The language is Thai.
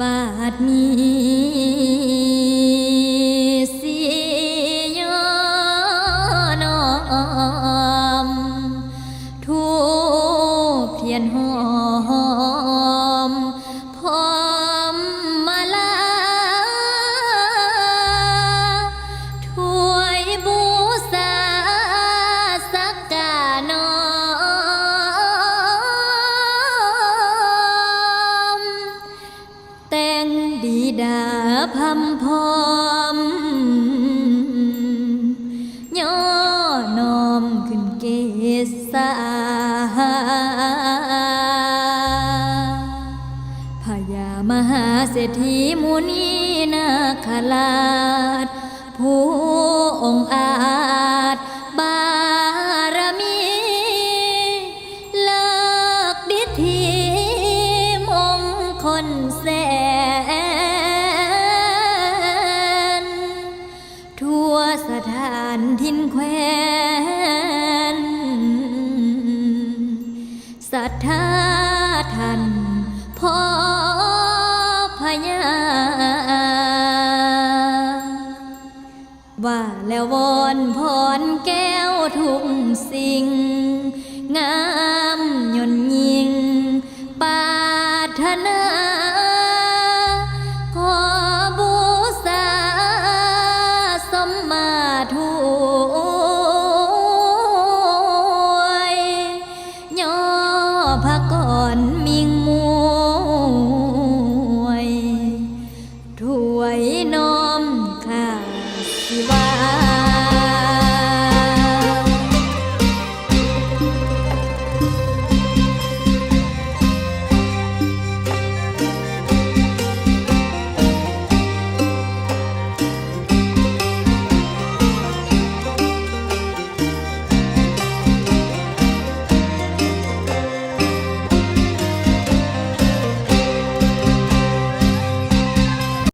บาดมีสียอนอมทูเพียนหอม ดาพัมพอมย่อนอมขึ้นเกษาพญามหาเศรษฐีมุนีนาคราชผู้องอาจบารมีเลิกดิธีมงคลแสนานทินแควนศรัทธาท่านพ่อพญาว่าแล้ววอนพรแก้วทุกสิ่ง งามยนยิงปารถนา